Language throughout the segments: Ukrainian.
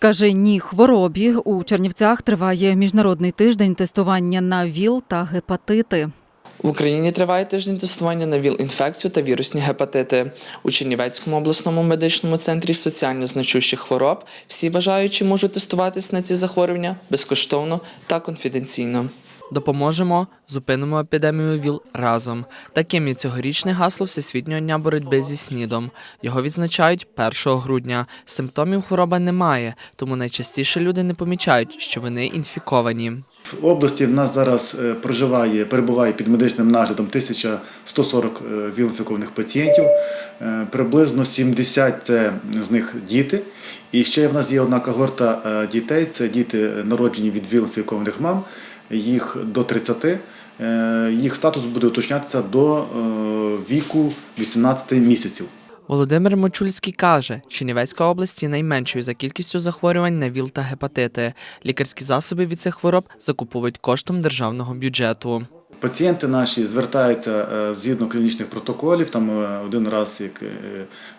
Скаже ні хворобі. У Чернівцях триває міжнародний тиждень тестування на ВІЛ та гепатити. В Україні триває тиждень тестування на ВІЛ-інфекцію та вірусні гепатити. У Чернівецькому обласному медичному центрі соціально значущих хвороб всі бажаючі можуть тестуватись на ці захворювання безкоштовно та конфіденційно. Допоможемо, зупинимо епідемію ВІЛ разом. Таким є цьогорічне гасло Всесвітнього дня боротьби зі СНІДом. Його відзначають 1 грудня. Симптомів хвороба немає, тому найчастіше люди не помічають, що вони інфіковані. В області в нас зараз е, проживає, перебуває під медичним наглядом 1140 е, віл-інфікованих пацієнтів. Е, Приблизно 70 це з них діти. І ще в нас є одна когорта дітей, це діти народжені від віл-інфікованих мам, їх до 30. Е, Їх статус буде уточнятися до е, віку 18 місяців. Володимир Мочульський каже, Чернівецька область є найменшою за кількістю захворювань на ВІЛ та гепатити. Лікарські засоби від цих хвороб закуповують коштом державного бюджету. Пацієнти наші звертаються е, згідно клінічних протоколів, там е, один раз, як е,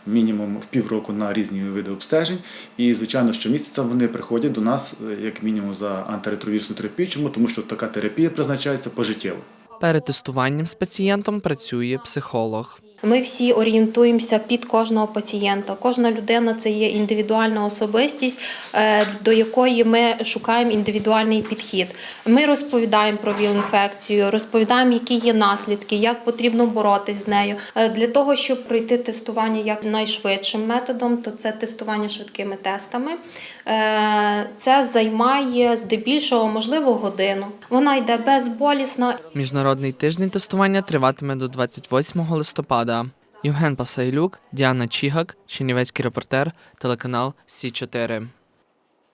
мінімум в півроку на різні види обстежень. І, звичайно, щомісяця вони приходять до нас як мінімум за антиретровірусну терапію. Чому? Тому що така терапія призначається пожиттєво. Перед тестуванням з пацієнтом працює психолог. Ми всі орієнтуємося під кожного пацієнта. Кожна людина це є індивідуальна особистість, е, до якої ми шукаємо індивідуальний підхід. Ми розповідаємо про ВІЛ-інфекцію, розповідаємо, які є наслідки, як потрібно боротись з нею. Е, Для того, щоб пройти тестування як найшвидшим методом, то це тестування швидкими тестами. Е, Це займає здебільшого, можливо, годину. Вона йде безболісно. Міжнародний тиждень тестування триватиме до 28 листопада. Євген Пасайлюк, Діана Чігак, Чернівецький репортер, телеканал Сі 4